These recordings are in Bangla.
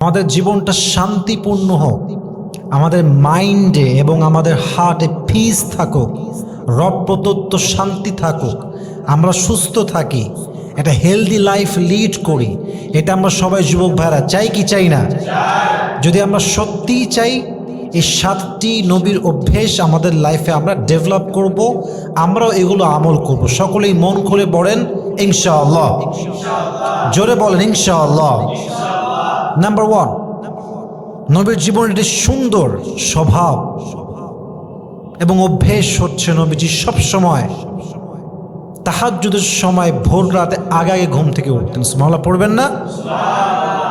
আমাদের জীবনটা শান্তিপূর্ণ হোক, আমাদের মাইন্ডে এবং আমাদের হার্টে পিস থাকুক, রব প্রদত্ত শান্তি থাকুক, আমরা সুস্থ থাকি, একটা হেলদি লাইফ লিড করি, এটা আমরা সবাই যুবক ভাইরা চাই কি চাই না? যদি আমরা সত্যিই চাই, এই সাতটি নবীর অভ্যেস আমাদের লাইফে আমরা ডেভেলপ করব, আমরাও এগুলো আমল করব। সকলেই মন খুলে বলেন, ইনশাআল্লাহ। জোরে বলেন, ইনশাআল্লাহ। নাম্বার ওয়ান নবীর জীবনের একটি সুন্দর স্বভাব এবং অভ্যেস হচ্ছে নবীজি সবসময় তাহাজ্জুদের সময় ভোর রাতে আগে আগে ঘুম থেকে উঠতেন। সুমালা পড়বেন না?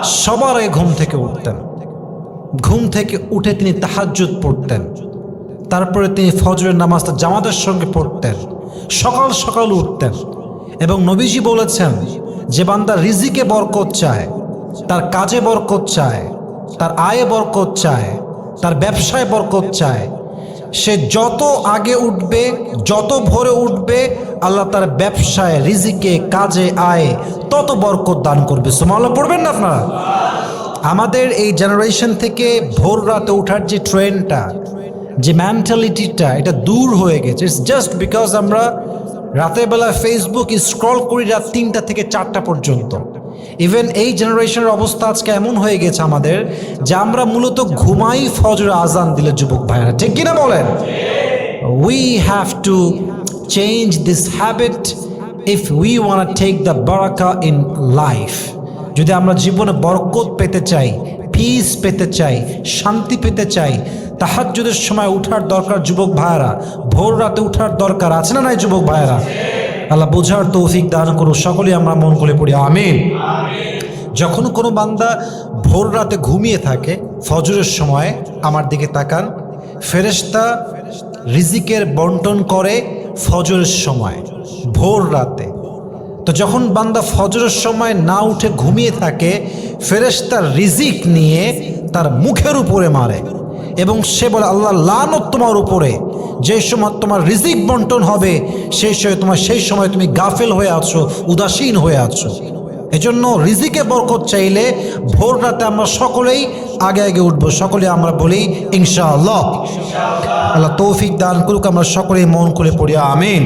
সবার আগে ঘুম থেকে উঠতেন। ঘুম থেকে উঠে তিনি তাহাজ্জুদ পড়তেন। তারপরে তিনি ফজরের নামাজটা জামাতের সঙ্গে পড়তেন। সকাল সকাল উঠতেন এবং নবীজি বলেছেন, যে বান্দা রিজিকে বরকত চায় তার কাজে বরকত চায়, তার আয়ে বরকত চায়, তার ব্যবসায় বরকত চায়। সে যত আগে উঠবে, যত ভোরে উঠবে, আল্লাহ তার ব্যবসায়, রিজিকে, কাজে, আয়ে তত বরকত দান করবে। সুমাল্লাহ পড়বেন না আপনারা? আমাদের এই জেনারেশন থেকে ভোর রাতে ওঠার যে ট্রেনটা যে মেন্টালিটিটা এটা দূর হয়ে গেছে। ইটস জাস্ট বিকজ আমরা রাতের বেলা ফেসবুক স্ক্রল করি রাত তিনটা থেকে চারটা পর্যন্ত। ইভেন এই জেনারেশনের অবস্থা আজকে এমন হয়ে গেছে আমাদের যে আমরা মূলত ঘুমাই ফজর আজান দিলে যুবক ভাইরা ঠিক কিনা বলেন? We have to change this habit if we want take the Baraka in life যদি আমরা জীবনে বরকত পেতে চাই পিস পেতে চাই, শান্তি পেতে চাই, তাহাজ্জুদের সময় উঠার দরকার যুবক ভাইয়েরা, ভোর রাতে উঠার দরকার আছে না নাই যুবক ভাইয়েরা? আল্লাহ বোঝার তৌফিক দান করুন সকলেই আমরা মন করে পড়ি, আমিন। যখন কোনো বান্দা ভোর রাতে ঘুমিয়ে থাকে, ফজরের সময় আমার দিকে তাকান, ফেরেশতা রিজিকের বন্টন করে ফজরের সময়, ভোর রাতে। তো যখন বান্দা ফজরের সময় না উঠে ঘুমিয়ে থাকে ফেরেশতার রিজিক নিয়ে তার মুখের উপরে মারে এবং সে বলে, আল্লাহ, লানত তোমার উপরে। যে সময় তোমার রিজিক বন্টন হবে সেই সময় তোমার, সেই সময় তুমি গাফেল হয়ে আছো, উদাসীন হয়ে আছো। এজন্য রিজিকে বরকত চাইলে ভোর রাতে আমরা সকলেই আগে আগে উঠবো। সকলে আমরা বলি, ইনশাআল্লাহ। আল্লাহ তৌফিক দান করুক, আমরা সকলেই মন করে পড়ি, আমিন।